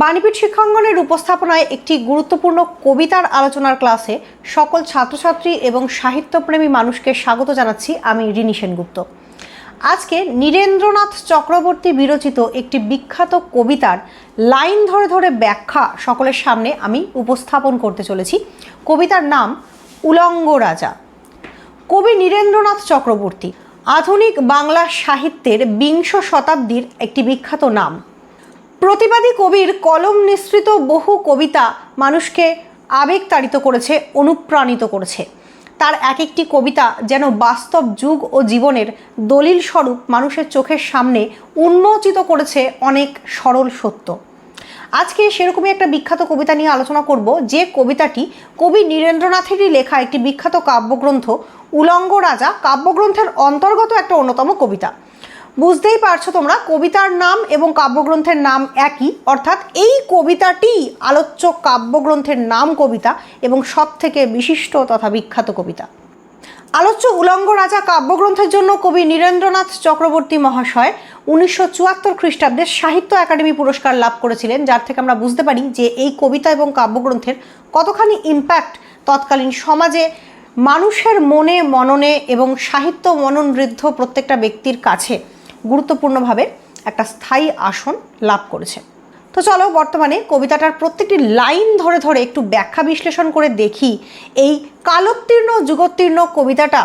বাণীপীঠ শিক্ষাঙ্গনের উপস্থাপনায় একটি গুরুত্বপূর্ণ কবিতার আলোচনার ক্লাসে সকল ছাত্রছাত্রী এবং সাহিত্যপ্রেমী মানুষকে স্বাগত জানাচ্ছি আমি রিনি সেনগুপ্ত। আজকে নীরেন্দ্রনাথ চক্রবর্তী বিরচিত একটি বিখ্যাত কবিতার লাইন ধরে ধরে ব্যাখ্যা সকলের সামনে আমি উপস্থাপন করতে চলেছি। কবিতার নাম উলঙ্গ রাজা। কবি নীরেন্দ্রনাথ চক্রবর্তী আধুনিক বাংলা সাহিত্যের বিংশ শতাব্দীর একটি বিখ্যাত নাম। প্রতিবাদী কবির কলম নিঃসৃত বহু কবিতা মানুষকে আবেগতাড়িত করেছে, অনুপ্রাণিত করেছে। তার এক একটি কবিতা যেন বাস্তব যুগ ও জীবনের দলিল স্বরূপ মানুষের চোখের সামনে উন্মোচিত করেছে অনেক সরল সত্য। আজকে সেরকমই একটা বিখ্যাত কবিতা নিয়ে আলোচনা করব, যে কবিতাটি কবি নীরেন্দ্রনাথেরই লেখা একটি বিখ্যাত কাব্যগ্রন্থ উলঙ্গ রাজা, কাব্যগ্রন্থের অন্তর্গত একটা অন্যতম কবিতা। বুঝতেই পারছ তোমরা, কবিতার নাম এবং কাব্যগ্রন্থের নাম একই, অর্থাৎ এই কবিতাটি আলোচ্য কাব্যগ্রন্থের নাম কবিতা এবং সব থেকে বিশিষ্ট তথা বিখ্যাত কবিতা। আলোচ্য উলঙ্গ রাজা কাব্যগ্রন্থের জন্য কবি নীরেন্দ্রনাথ চক্রবর্তী মহাশয় উনিশশো চুয়াত্তর খ্রিস্টাব্দে সাহিত্য একাডেমি পুরস্কার লাভ করেছিলেন, যার থেকে আমরা বুঝতে পারি যে এই কবিতা এবং কাব্যগ্রন্থের কতখানি ইম্প্যাক্ট তৎকালীন সমাজে মানুষের মনে, মননে এবং সাহিত্য মননবৃদ্ধ প্রত্যেকটা ব্যক্তির কাছে। গুরুত্বপূর্ণভাবে একটা স্থায়ী আসন লাভ করেছে। তো চলো বর্তমানে কবিতাটার প্রত্যেকটি লাইন ধরে ধরে একটু ব্যাখ্যা বিশ্লেষণ করে দেখি এই কালোত্তীর্ণ, যুগোত্তীর্ণ কবিতাটা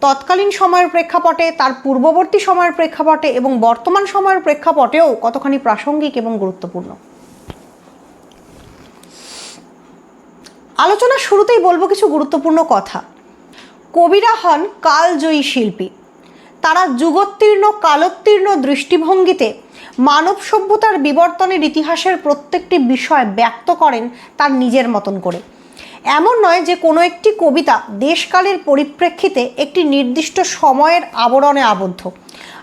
তৎকালীন সময়ের প্রেক্ষাপটে, তার পূর্ববর্তী সময়ের প্রেক্ষাপটে এবং বর্তমান সময়ের প্রেক্ষাপটেও কতখানি প্রাসঙ্গিক এবং গুরুত্বপূর্ণ। আলোচনার শুরুতেই বলব কিছু গুরুত্বপূর্ণ কথা। কবিরা হন কালজয়ী শিল্পী। তারা যুগোত্তীর্ণ, কালোত্তীর্ণ দৃষ্টিভঙ্গিতে মানব সভ্যতার বিবর্তনের ইতিহাসের প্রত্যেকটি বিষয় ব্যক্ত করেন তার নিজের মতন করে। এমন নয় যে কোনো একটি কবিতা দেশকালের পরিপ্রেক্ষিতে একটি নির্দিষ্ট সময়ের আবরণে আবদ্ধ।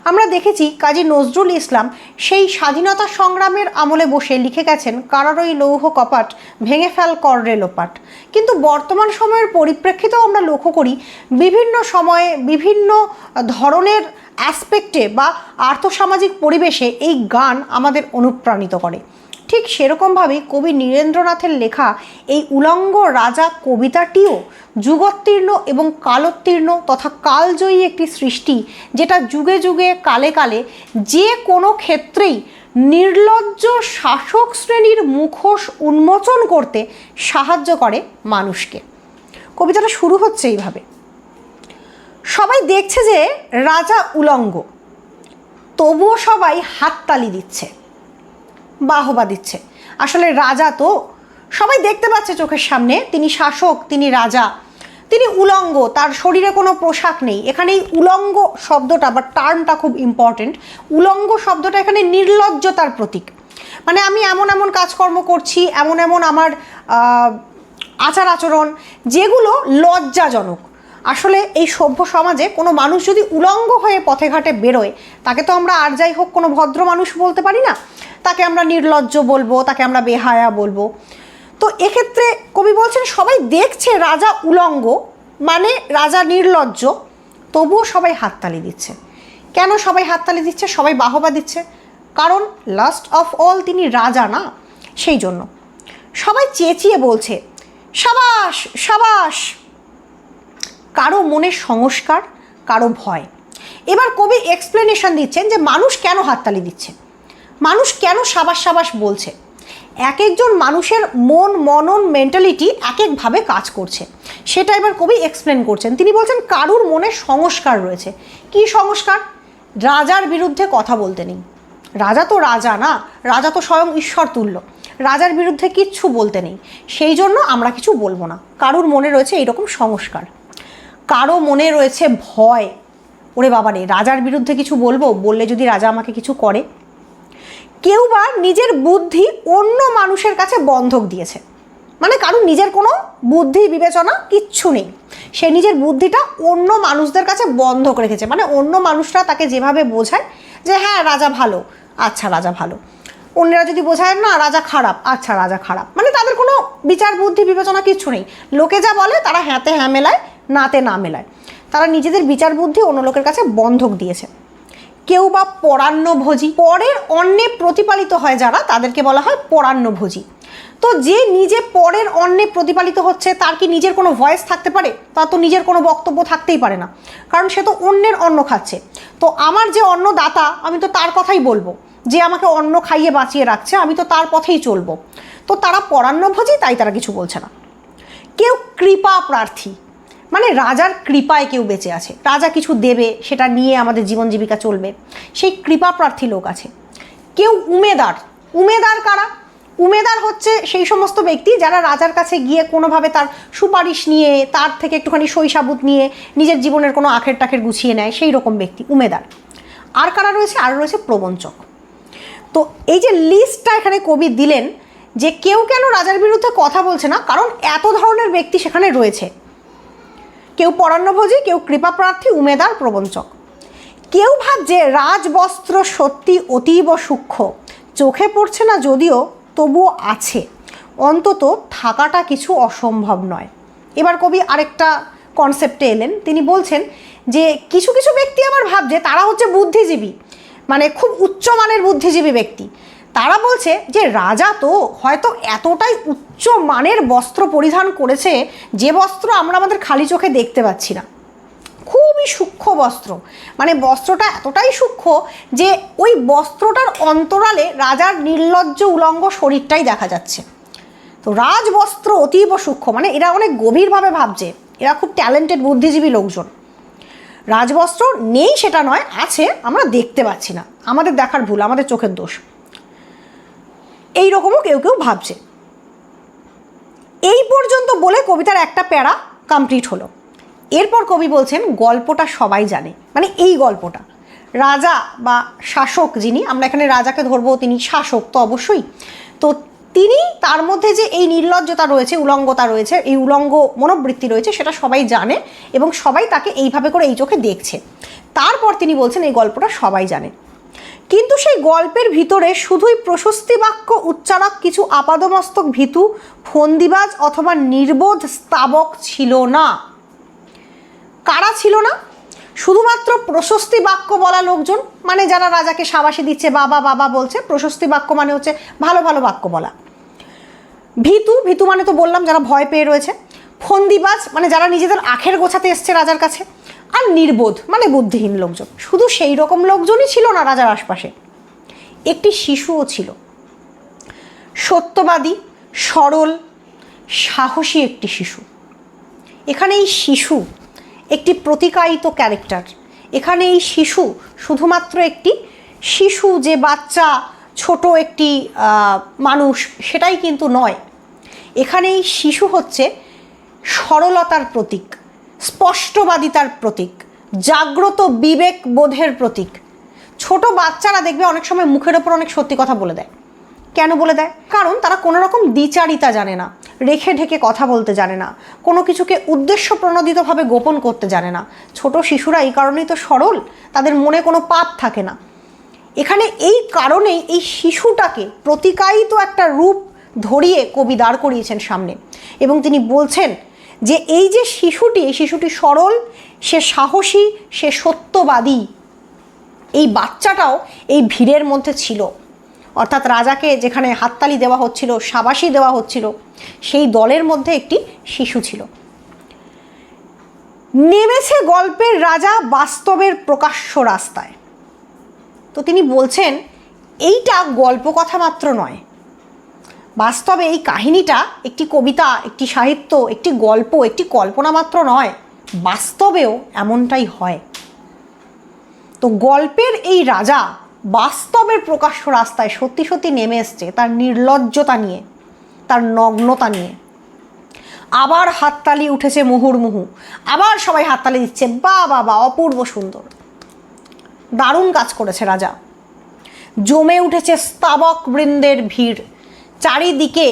আমরা দেখেছি কাজী নজরুল ইসলাম সেই স্বাধীনতা সংগ্রামের আমলে বসে লিখে গেছেন, কারারই লৌহ কপাট ভেঙে ফেল কর রেলোপাট কিন্তু বর্তমান সময়ের পরিপ্রেক্ষিতেও আমরা লক্ষ্য করি, বিভিন্ন সময়ে বিভিন্ন ধরনের অ্যাসপেক্টে বা আর্থসামাজিক পরিবেশে এই গান আমাদের অনুপ্রাণিত করে। ঠিক সেরকমভাবেই কবি নীরেন্দ্রনাথের লেখা এই উলঙ্গ রাজা কবিতাটিও যুগোত্তীর্ণ এবং কালোত্তীর্ণ তথা কালজয়ী একটি সৃষ্টি, যেটা যুগে যুগে, কালে কালে যে কোনো ক্ষেত্রেই নির্লজ্জ শাসক শ্রেণির মুখোশ উন্মোচন করতে সাহায্য করে মানুষকে। কবিতাটা শুরু হচ্ছে এইভাবে। সবাই দেখছে যে রাজা উলঙ্গ, তবুও সবাই হাততালি দিচ্ছে। বাহবা দিচ্ছে। আসলে রাজা তো সবাই দেখতে পাচ্ছে চোখের সামনে। তিনি শাসক, তিনি রাজা। তিনি উলঙ্গ, তার শরীরে কোনো পোশাক নেই। এখানে এই উলঙ্গ শব্দটা বা টার্মটা খুব ইম্পর্টেন্ট উলঙ্গ শব্দটা এখানে নির্লজ্জতার প্রতীক। মানে আমি এমন এমন কাজকর্ম করছি, এমন এমন আমার আচার আচরণ, যেগুলো লজ্জাজনক। আসলে এই সভ্য সমাজে কোনো মানুষ যদি উলঙ্গ হয়ে পথে ঘাটে বেরোয়, তাকে তো আমরা আর যাই হোক কোনো ভদ্র মানুষ বলতে পারি না। তাকে আমরা নির্লজ্জ বলব, তাকে আমরা বেহায়া বলব। তো এক্ষেত্রে কবি বলছেন, সবাই দেখছে রাজা উলঙ্গ মানে রাজা নির্লজ্জ, তবুও সবাই হাততালি দিচ্ছে। কেন সবাই হাততালি দিচ্ছে? সবাই বাহবা দিচ্ছে। কারণ লাস্ট অফ অল তিনি রাজা না, সেই জন্য। সবাই চেঁচিয়ে বলছে, সাবাস সাবাস! কারও মনে সংস্কার, কারও ভয়। এবার কবি এক্সপ্লেনেশন দিচ্ছেন যে মানুষ কেন হাততালি দিচ্ছে? মানুষ কেন সাবাস সাবাস বলছে? এক একজন মানুষের মন, মনন মেন্টালিটি এক একভাবে কাজ করছে। সেটা এবার কবি এক্সপ্লেন করছেন। তিনি বলছেন, কারুর মনে সংস্কার রয়েছে। কি সংস্কার? রাজার বিরুদ্ধে কথা বলতে নেই। রাজা তো রাজা না, রাজা তো স্বয়ং ঈশ্বর তুল্য। রাজার বিরুদ্ধে কিচ্ছু বলতে নেই। সেই জন্য আমরা কিছু বলব না। কারুর মনে রয়েছে এইরকম সংস্কার। কারও মনে রয়েছে ভয়। ওরে বাবারে, রাজার বিরুদ্ধে কিছু বলব? বললে যদি রাজা আমাকে কিছু করে। কেউ বা নিজের বুদ্ধি অন্য মানুষের কাছে বন্ধক দিয়েছে। মানে কারণ নিজের কোনো বুদ্ধি, বিবেচনা কিচ্ছু নেই। সে নিজের বুদ্ধিটা অন্য মানুষদের কাছে বন্ধক রেখেছে। মানে অন্য মানুষরা তাকে যেভাবে বোঝায় যে হ্যাঁ রাজা ভালো। আচ্ছা রাজা ভালো। অন্যরা যদি বোঝায়, না, রাজা খারাপ। আচ্ছা রাজা খারাপ। মানে তাদের কোনো বিচার, বুদ্ধি, বিবেচনা কিচ্ছু নেই। লোকে যা বলে, তারা হ্যাঁতে হ্যাঁ মেলায়, নাতে না মেলায়। তারা নিজেদের বিচার, বুদ্ধি অন্য লোকের কাছে বন্ধক দিয়েছে। কেউ বা পরান্নভোজী। পরের অন্নে প্রতিপালিত হয় যারা, তাদেরকে বলা হয় পরান্নভোজী। তো যে নিজে পরের অন্নে প্রতিপালিত হচ্ছে, তার কি নিজের কোনো ভয়েস থাকতে পারে? তার তো নিজের কোনো বক্তব্য থাকতেই পারে না, কারণ সে তো অন্যের অন্ন খাচ্ছে। তো আমার যে অন্নদাতা, আমি তো তার কথাই বলব। যে আমাকে অন্ন খাইয়ে বাঁচিয়ে রাখছে, আমি তো তার পথেই চলবো। তো তারা পরান্নভোজী, তাই তারা কিছু বলছে না। কেউ কৃপা প্রার্থী মানে রাজার কৃপায় কেউ বেঁচে আছে। রাজা কিছু দেবে, সেটা নিয়ে আমাদের জীবন জীবিকা চলবে। সেই কৃপা প্রার্থী লোক আছে। কেউ উমেদার। উমেদার কারা? উমেদার হচ্ছে সেই সমস্ত ব্যক্তি যারা রাজার কাছে গিয়ে কোনোভাবে তার সুপারিশ নিয়ে, তার থেকে একটুখানি শৈশাবুত নিয়ে, নিজের জীবনের কোনো আখের টাখের গুছিয়ে নেয়, সেই রকম ব্যক্তি, উমেদার। আর কারা রয়েছে? আর রয়েছে প্রবঞ্চক। তো এই যে লিস্টটা এখানে কবি দিলেন যে কেউ কেন রাজার বিরুদ্ধে কথা বলছে না, কারণ এত ধরনের ব্যক্তি সেখানে রয়েছে। কেউ পরান্নভোজী, কেউ কৃপাপ্রার্থী, উমেদার প্রবঞ্চক। কেউ ভাবছে রাজবস্ত্র সত্যি অতীব সূক্ষ্ম, চোখে পড়ছে না যদিও তবুও আছে। অন্তত থাকাটা কিছু অসম্ভব নয়। এবার কবি আরেকটা কনসেপ্টে এলেন। তিনি বলছেন যে কিছু কিছু ব্যক্তি আবার ভাবছে তারা হচ্ছে বুদ্ধিজীবী মানে খুব উচ্চমানের বুদ্ধিজীবী ব্যক্তি। তারা বলছে যে রাজা তো হয়তো এতটাই উচ্চ মানের বস্ত্র পরিধান করেছে যে বস্ত্র আমরা আমাদের খালি চোখে দেখতে পাচ্ছি না। খুবই সূক্ষ্ম বস্ত্র। মানে বস্ত্রটা এতটাই সূক্ষ্ম যে ওই বস্ত্রটার অন্তরালে রাজার নির্লজ্জ উলঙ্গ শরীরটাই দেখা যাচ্ছে। তো রাজবস্ত্র অতীব সূক্ষ্ম। মানে এরা অনেক গভীরভাবে ভাবছে। এরা খুব ট্যালেন্টেড বুদ্ধিজীবী লোকজন। রাজবস্ত্র নেই সেটা নয়, আছে, আমরা দেখতে পাচ্ছি না। আমাদের দেখার ভুল, আমাদের চোখের দোষ। এই রকমও কেউ কেউ ভাবছে। এই পর্যন্ত বলে কবিতার একটা প্যারা কমপ্লিট হলো। এরপর কবি বলছেন, গল্পটা সবাই জানে। মানে এই গল্পটা। রাজা বা শাসক যিনি, আমরা এখানে রাজাকে ধরবো, তিনি শাসক তো অবশ্যই। তো তিনি তার মধ্যে যে এই নির্লজ্জতা রয়েছে, উলঙ্গতা রয়েছে, এই উলঙ্গ মনোবৃত্তি রয়েছে, সেটা সবাই জানে এবং সবাই তাকে এইভাবে করে এই চোখে দেখছে। তারপর তিনি বলছেন, এই গল্পটা সবাই জানে। কিন্তু সেই গল্পের ভিতরে শুধুই প্রশস্তি বাক্য, উচ্চারক, কিছু আপাদমস্তক ভীতু, ফন্দিবাজ অথবা নির্বোধ স্তাবক ছিল না। কারা ছিল না? শুধুমাত্র প্রশস্তি বাক্য বলা লোকজন মানে যারা রাজাকে সাবাসী দিচ্ছে, বাবা বাবা বলছে, প্রশস্তি বাক্য মানে হচ্ছে ভালো ভালো বাক্য বলা। ভীতু ভীতু মানে তো বললাম, যারা ভয় পেয়ে রয়েছে। ফন্দিবাজ মানে যারা নিজেদের আখের গোছাতে এসছে রাজার কাছে। আর নির্বোধ মানে বুদ্ধিহীন লোকজন। শুধু সেই রকম লোকজনই ছিল না রাজার আশপাশে। একটি শিশুও ছিল। সত্যবাদী, সরল, সাহসী একটি শিশু। এখানে এই শিশু একটি প্রতিকায়িত ক্যারেক্টার। এখানে এই শিশু শুধুমাত্র একটি শিশু যে বাচ্চা, ছোট একটি মানুষ, সেটাই কিন্তু নয়। এখানে এই শিশু হচ্ছে সরলতার প্রতীক। স্পষ্টবাদিতার প্রতীক, জাগ্রত বিবেক বোধের প্রতীক। ছোট বাচ্চারা দেখবে অনেক সময় মুখের ওপর অনেক সত্যি কথা বলে দেয়। কেন বলে দেয়? কারণ তারা কোনো রকম দ্বিচারিতা জানে না, রেখে ঢেকে কথা বলতে জানে না, কোনো কিছুকে উদ্দেশ্য প্রণোদিতভাবে গোপন করতে জানে না। ছোট শিশুরা এই কারণেই তো সরল, তাদের মনে কোনো পাপ থাকে না। এখানে এই কারণেই এই শিশুটাকে প্রতিকায়িত একটা রূপ ধরিয়ে কবি দাঁড় করিয়েছেন সামনে। এবং তিনি বলছেন যে এই যে শিশুটি শিশুটি সরল, সে সাহসী, সে সত্যবাদী, এই বাচ্চাটাও এই ভিড়ের মধ্যে ছিল। অর্থাৎ রাজাকে যেখানে হাততালি দেওয়া হচ্ছিল, সাবাসী দেওয়া হচ্ছিল, সেই দলের মধ্যে একটি শিশু ছিল। নেমেছে গল্পের রাজা বাস্তবের প্রকাশ্য রাস্তায়। তো তিনি বলছেন, এইটা গল্প কথা মাত্র নয়। বাস্তবে এই কাহিনীটা একটি কবিতা, একটি সাহিত্য, একটি গল্প, একটি কল্পনা মাত্র নয়, বাস্তবেও এমনটাই হয়। তো গল্পের এই রাজা বাস্তবের প্রকাশ্য রাস্তায় সত্যি সত্যি নেমে এসছে তার নির্লজ্জতা নিয়ে, তার নগ্নতা নিয়ে। আবার হাততালি উঠেছে মুহুর্মুহু আবার সবাই হাততালি দিচ্ছে, বা বাবা অপূর্ব সুন্দর। দারুণ কাজ করেছে রাজা। জমে উঠেছে স্তাবক বৃন্দের ভিড় চারিদিকে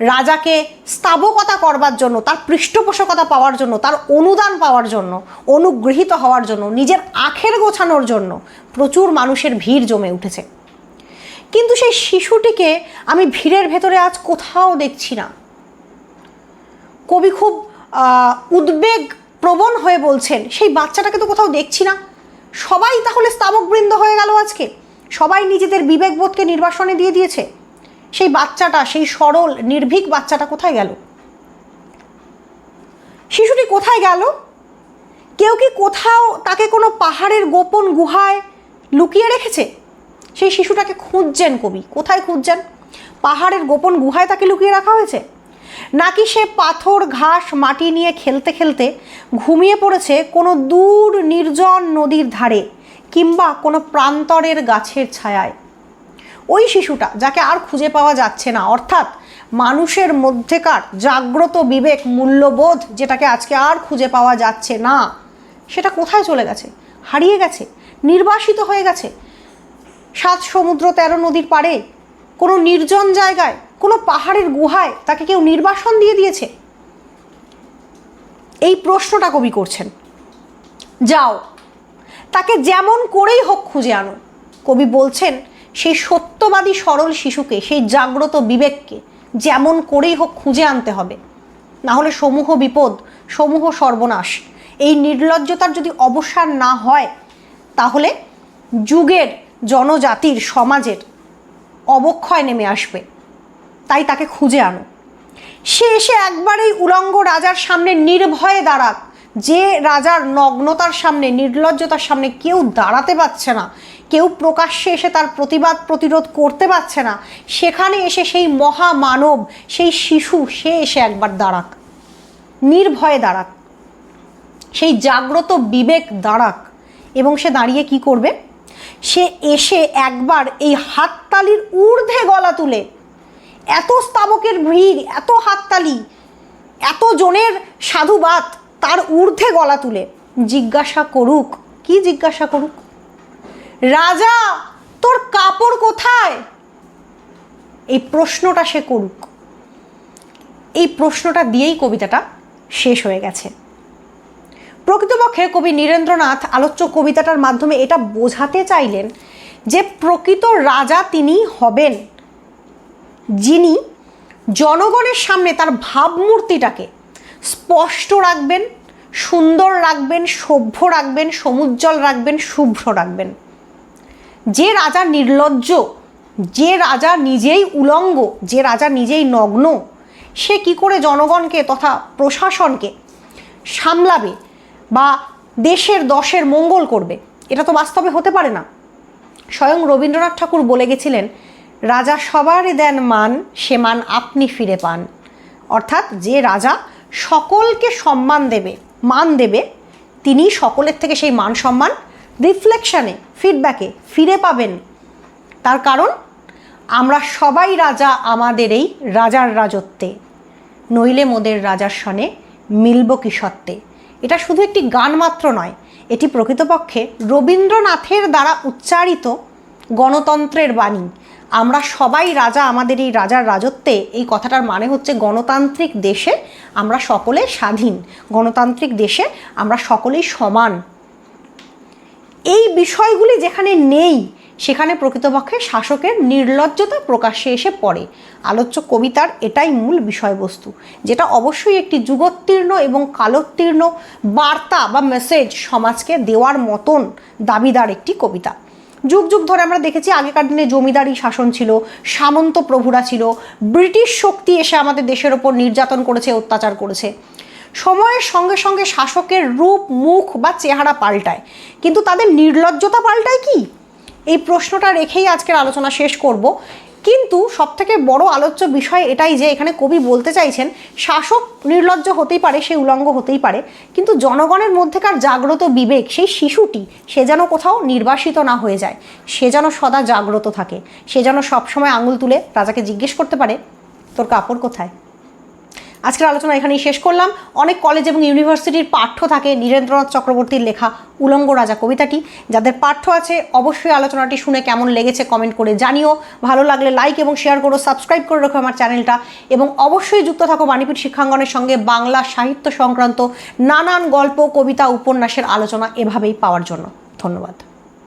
রাজাকে স্তাবকতা করবার জন্য, তার পৃষ্ঠপোষকতা পাওয়ার জন্য, তার অনুদান পাওয়ার জন্য, অনুগৃহীত হওয়ার জন্য, নিজের আখের গোছানোর জন্য প্রচুর মানুষের ভিড় জমে উঠেছে। কিন্তু সেই শিশুটিকে আমি ভিড়ের ভেতরে আজ কোথাও দেখছি না। কবি খুব উদ্বেগ প্রবণ হয়ে বলছেন, সেই বাচ্চাটাকে তো কোথাও দেখছি না। সবাই তাহলে স্তাবকবৃন্দ হয়ে গেল আজকে। সবাই নিজেদের বিবেকবোধকে নির্বাসনে দিয়ে দিয়েছে। সেই বাচ্চাটা, সেই সরল, নির্ভীক বাচ্চাটা কোথায় গেল? শিশুটি কোথায় গেল? কেউ কি কোথাও তাকে কোনো পাহাড়ের গোপন গুহায় লুকিয়ে রেখেছে? সেই শিশুটাকে খুঁজছেন কবি। কোথায় খুঁজছেন? পাহাড়ের গোপন গুহায় তাকে লুকিয়ে রাখা হয়েছে? নাকি সে পাথর, ঘাস, মাটি নিয়ে খেলতে খেলতে ঘুমিয়ে পড়েছে কোনো দূর নির্জন নদীর ধারে কিংবা কোনো প্রান্তরের গাছের ছায়ায়? ওই শিশুটা যাকে আর খুঁজে পাওয়া যাচ্ছে না, অর্থাৎ মানুষের মধ্যেকার জাগ্রত বিবেক মূল্যবোধ যেটাকে আজকে আর খুঁজে পাওয়া যাচ্ছে না, সেটা কোথায় চলে গেছে? হারিয়ে গেছে? নির্বাসিত হয়ে গেছে? সাত সমুদ্র তেরো নদীর পাড়ে, কোনো নির্জন জায়গায়, কোনো পাহাড়ের গুহায় তাকে কেউ নির্বাসন দিয়ে দিয়েছে? এই প্রশ্নটা কবি করছেন। যাও, তাকে যেমন করেই হোক খুঁজে আনো। কবি বলছেন সেই সত্যবাদী সরল শিশুকে, সেই জাগ্রত বিবেককে যেমন করেই হোক খুঁজে আনতে হবে। না হলে সমূহ বিপদ, সমূহ সর্বনাশ। এই নির্লজ্জতার যদি অবসান না হয়, তাহলে যুগের জনজাতির, সমাজের অবক্ষয় নেমে আসবে। তাই তাকে খুঁজে আনো। সে এসে একবারেই উলঙ্গ রাজার সামনে নির্ভয়ে দাঁড়াক। যে রাজার নগ্নতার সামনে, নির্লজ্জতার সামনে কেউ দাঁড়াতে পারছে না, কেউ প্রকাশ্যে এসে তার প্রতিবাদ প্রতিরোধ করতে পারছে না, সেখানে এসে সেই মহামানব, সেই শিশু, সে এসে একবার দাঁড়াক। নির্ভয়ে দাঁড়াক। সেই জাগ্রত বিবেক দাঁড়াক। এবং সে দাঁড়িয়ে কি করবে? সে এসে একবার এই হাততালির ঊর্ধ্বে গলা তুলে, এত স্তাবকের ভিড়, এত হাততালি, এত জনের সাধুবাদ তার ঊর্ধ্বে গলা তুলে জিজ্ঞাসা করুক, কি জিজ্ঞাসা করুক? রাজা, তোর কাপড় কোথায়? এই প্রশ্নটা সে করুক। এই প্রশ্নটা দিয়েই কবিতাটা শেষ হয়ে গেছে। প্রকৃতপক্ষে কবি নীরেন্দ্রনাথ আলোচ্য কবিতাটার মাধ্যমে এটা বোঝাতে চাইলেন যে প্রকৃত রাজা তিনি হবেন, যিনি জনগণের সামনে তার ভাবমূর্তিটাকে স্পষ্ট রাখবেন, সুন্দর রাখবেন, সভ্য রাখবেন, সমুজ্জ্বল রাখবেন, শুভ্র রাখবেন। যে রাজা নির্লজ্জ, যে রাজা নিজেই উলঙ্গ, যে রাজা নিজেই নগ্ন, সে কি করে জনগণকে তথা প্রশাসনকে সামলাবে বা দেশের দশের মঙ্গল করবে? এটা তো বাস্তবে হতে পারে না। স্বয়ং রবীন্দ্রনাথ ঠাকুর বলে গেছিলেন, রাজা সবারই দেন মান, সে মান আপনি ফিরে পান। অর্থাৎ যে রাজা সকলকে সম্মান দেবে, মান দেবে তিনি সকলের থেকে সেই মান সম্মান রিফ্লেকশানে ফিডব্যাকে ফিরে পাবেন। তার কারণ, আমরা সবাই রাজা আমাদের এই রাজার রাজত্বে। নইলে মোদের রাজার সনে মিলব কি সত্ত্বে? এটা শুধু একটি গান মাত্র নয়, এটি প্রকৃতপক্ষে রবীন্দ্রনাথের দ্বারা উচ্চারিত গণতন্ত্রের বাণী। আমরা সবাই রাজা, আমাদের এই রাজার রাজত্বে এই কথাটার মানে হচ্ছে গণতান্ত্রিক দেশে আমরা সকলে স্বাধীন, গণতান্ত্রিক দেশে আমরা সকলেই সমান। এই বিষয়গুলি যেখানে নেই, সেখানে প্রকৃতপক্ষে শাসকের নির্লজ্জতা প্রকাশ্যে এসে পড়ে। আলোচ্য কবিতার এটাই মূল বিষয়বস্তু, যেটা অবশ্যই একটি যুগোত্তীর্ণ এবং কালোত্তীর্ণ বার্তা বা মেসেজ সমাজকে দেওয়ার মতন দাবিদার একটি কবিতা। যুগ যুগ ধরে আমরা দেখেছি, আগেকার দিনে জমিদারি শাসন ছিল, সামন্ত প্রভুরা ছিল, ব্রিটিশ শক্তি এসে আমাদের দেশের ওপর নির্যাতন করেছে, অত্যাচার করেছে। সময়ের সঙ্গে সঙ্গে শাসকের রূপ, মুখ বা চেহারা পাল্টায়। কিন্তু তাদের নির্লজ্জতা পাল্টায় কি? এই প্রশ্নটা রেখেই আজকের আলোচনা শেষ করব। কিন্তু সবথেকে বড় আলোচ্য বিষয় এটাই যে এখানে কবি বলতে চাইছেন, শাসক নির্লজ্জ হতেই পারে, সে উলঙ্গ হতেই পারে, কিন্তু জনগণের মধ্যেকার জাগ্রত বিবেক, সেই শিশুটি, সে যেন কোথাও নির্বাসিত না হয়ে যায়, সে যেন সদা জাগ্রত থাকে, সে যেন সবসময় আঙুল তুলে রাজাকে জিজ্ঞেস করতে পারে, তোর কাপড় কোথায়? আজকের আলোচনা এখানেই শেষ করলাম। অনেক কলেজ এবং ইউনিভার্সিটির পাঠ্য থাকে নীরেন্দ্রনাথ চক্রবর্তীর লেখা উলঙ্গ রাজা কবিতাটি। যাদের পাঠ্য আছে, অবশ্যই আলোচনাটি শুনে কেমন লেগেছে কমেন্ট করে জানিও। ভালো লাগলে লাইক এবং শেয়ার করো সাবস্ক্রাইব করে রাখো আমার চ্যানেলটা এবং অবশ্যই যুক্ত থাকো বাণীপীঠ শিক্ষাঙ্গনের সঙ্গে বাংলা সাহিত্য সংক্রান্ত নানান গল্প, কবিতা, উপন্যাসের আলোচনা এভাবেই পাওয়ার জন্য। ধন্যবাদ।